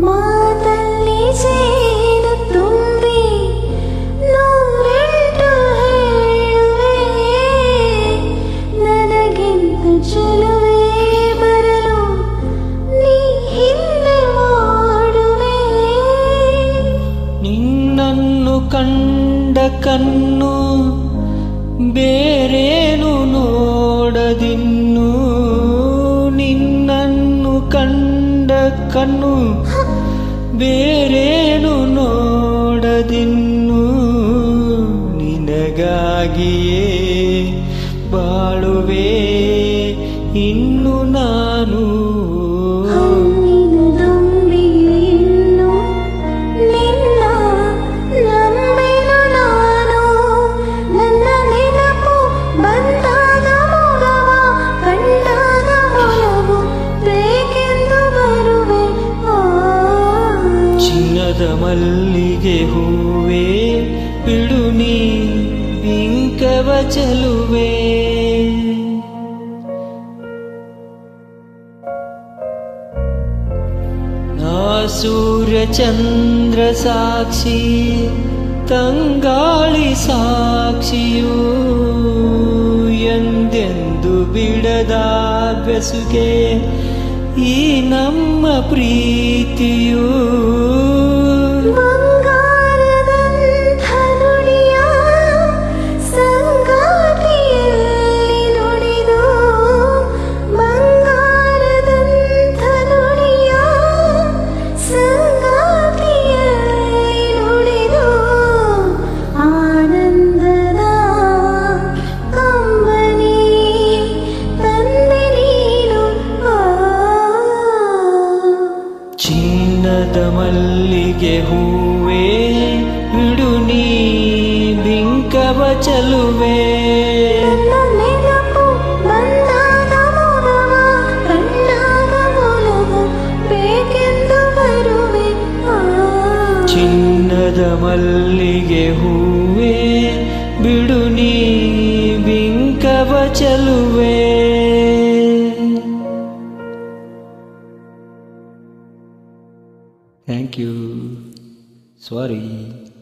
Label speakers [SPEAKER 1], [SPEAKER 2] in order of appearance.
[SPEAKER 1] ಮಾತಲ್ಲಿ ಸೇನು ತುಂಬಿ ನೂರೆಂಟು ಹೇಳುವೆ. ನನಗಿಂತ ಚೆಲುವೆ ಮಾಡುವೆ. ನಿನ್ನನ್ನು ಕಂಡ ಕಣ್ಣು ಬೇರೆ ಬೇರೇನು ನೋಡದಿನ್ನು ನಿನಗಾಗಿಯೇ ಬಾಳುವೆ ಇನ್ನು ನಾನು ಮಲ್ಲಿಗೆ ಹೂವೇ, ಬಿಡು ನೀ ಬಿಂಕವ ಚಲುವೆ. ನಾ ಸೂರ್ಯ ಚಂದ್ರ ಸಾಕ್ಷಿ, ತಂಗಾಳಿ ಸಾಕ್ಷಿಯೂ ಎಂದೆಂದು ಬಿಡದ ಬೆಸುಗೆ, ಈ ನಮ್ಮ ಪ್ರೀತಿಯೂ ಮಲ್ಲಿಗೆ ಹೂವೇ ಬಿಡು ನೀ ಬಿಂಕವ ಚಲುವೆ. ಚಿನ್ನದ ಮಲ್ಲಿಗೆ ಹೂವೇ ಬಿಡು ನೀ ಬಿಂಕವ ಚಲುವೆ. Thank you. Sorry.